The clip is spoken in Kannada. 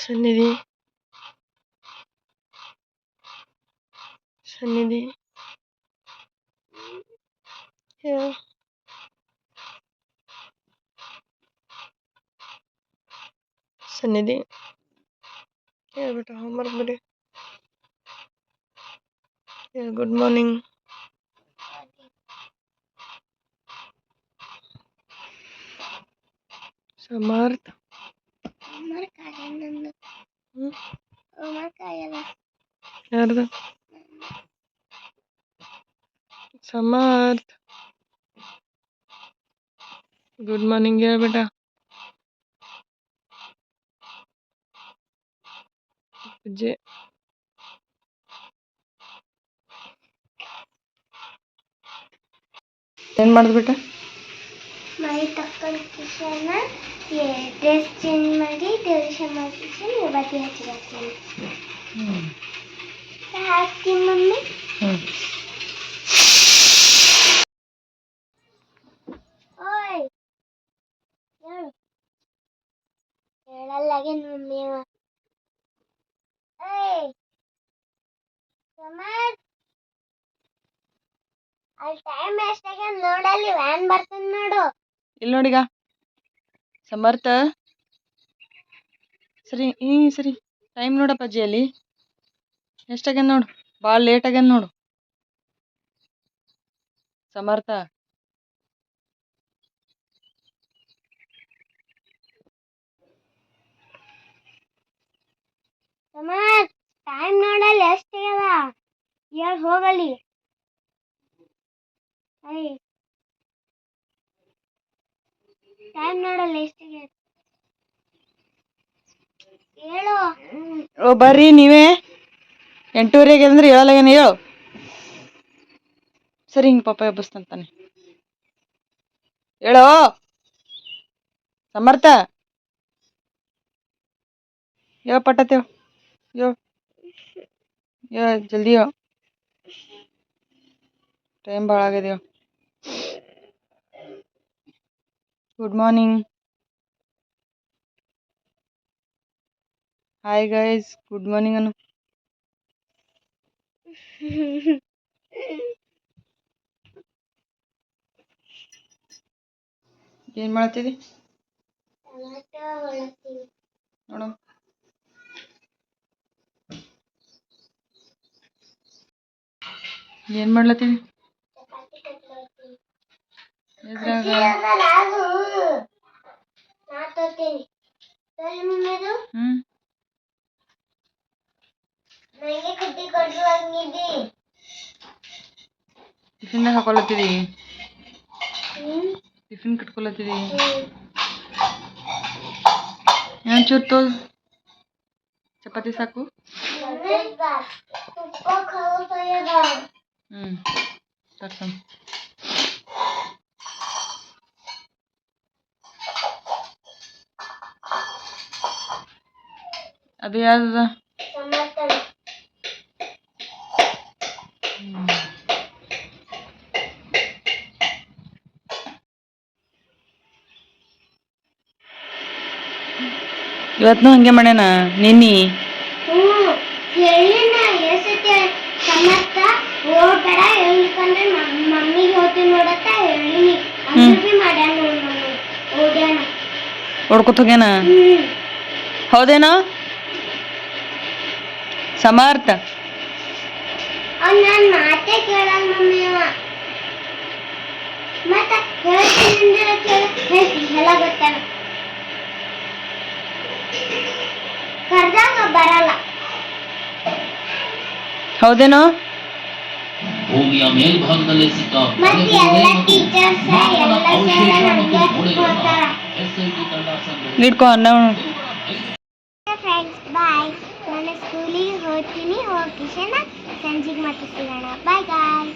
sendiri sendiri ya. Sendiri ya udah homework beri ya good morning. Samart. Good morning ಸಮರ್ಥ ಹ್ಮ್ ಯಾರ್ದು ಸಮರ್ಥ ಗುಡ್ ಮಾರ್ನಿಂಗ್ ಹೇಳ್ಬೇಟ ಪೂಜೆ ಏನ್ ಮಾಡಿದ್ ಬಿಟ್ಟ ಮೈ ತಕ್ಕಂತ ಕಿಶನ ಡ್ರೆಸ್ ಚೇಂಜ್ ಮಾಡಿ ದೇವರ ಮಾಡ್ತೀನಿ ಯುವತಿ ಹಚ್ಚಿ ಬರ್ತೀನಿ ಹಾಕ್ತೀನಿ ಮಮ್ಮಿ ಹ್ಮ್ ಓಯ್ ಹೇಳು ಹೇಳಲ್ಲಾಗೇನ್ ಮಮ್ಮಿ ಅವ ಏಯ್ ಸಮರ್ ಅಲ್ಲಿ ಟೈಮ್ ಎಷ್ಟಾಗ್ಯದ ನೋಡಲ್ಲಿ ವ್ಯಾನ್ ಬರ್ತದ ನೋಡು ಇಲ್ಲಿ ನೋಡೀಗ ಸಮರ್ಥ. ಸರಿ, ಈ ಸರಿ ಟೈಮ್ ನೋಡಪ್ಪ ಅಜ್ಜಿ ಅಲ್ಲಿ ಎಷ್ಟಾಗ್ಯದ ನೋಡು ಭಾಳ ಲೇಟ್ ಆಗ್ಯದ ನೋಡು. ಸಮರ್ಥ. ಸಮರ್ ಟೈಮ್ ನೋಡಲ್ಲ ಎಷ್ಟಾಗ್ಯದ ಹೋಗಲಿ. ಅಯ್ಯ ಓ, ಬರ್ರಿ ನೀವೇ. ಎಂಟೂವರೆಗೆ ಅಂದ್ರೆ ಹೇಳಲಾಗೇನು ಹೇಳು. ಸರಿ, ಹಿಂಗೆ ಪಾಪ ಎಬ್ಬಿಸ್ತಂತಾನೆ ಹೇಳೋ? ಸಮರ್ಥ? ಹೇಳ ಪಟ್ಟತೇವ್ ಹೇಳು. ಹೇಳ, ಜಲ್ದಿ ಹೇಳು. ಟೈಮ್ ಭಾಳ ಆಗಿದೆ good morning hi guys good morning Anu ಏನ್ ಮಾಡತ್ತಿದಿ? ಟೊಮೆಟೊ ಹೊಳತ್ತೀನಿ ನೋಡು. ಏನ್ ಮಾಡ್ಲತ್ತೀವಿ ಚಪಾತಿ ಕಟ್ಲತ್ತೀನಿ ಎದ್ರಾಗ ನಾನು ನಾ ತೋತೀನಿ ಸರಿ ಮಮ್ಮಿದು ಹ್ಮ್ ನನಗೆ ಕಟ್ಟಿ ಕೊಡುವಂಗಿದ್ದಿ ಟಿಫಿನ್ದಾಗ ಹಾಕೊಳತ್ತಿದಿ ಹ್ಮ್ ಟಿಫಿನ್ ಕಟ್ಕೊಳತ್ತಿದಿ ಏನ್ ಚೂರ್ ತೋ ಚಪಾತಿ ಸಾಕು ತುಪ್ಪ ಖಾರದ ಅದು? ಸಮರ್ಥನ ಇವತ್ನು ಹಂಗೆ ಮಾಡ್ಯಾನ? ನಿನ್ನಿ? ಹ್ಮ್. ಹೋಗ್ಯಾನ. ಎಸತಿ ಬರಲ್ಲ ಹೌದೇನೋ ಭೂಮಿಯ ಮೇಲ್ಭಾಗದಲ್ಲಿ ಸಿಕ್ಕ ಮತ್ತೆ ಎಲ್ಲ ಟೀಚರ್ಸ್ ಎಲ್ಲ ಸರ್ ಹಂಗೆ ಹೋಗ್ತಾರ ಎಸ್ಐಟಿ ತಂಡ ಸಂಗ್ರಹಿಸಿದ ಹೋಗಿ ಸಂಜೆಗೆ ಮತ್ತೆ ಸಿಗೋಣ ಬಾಯ್ ಬಾಯ್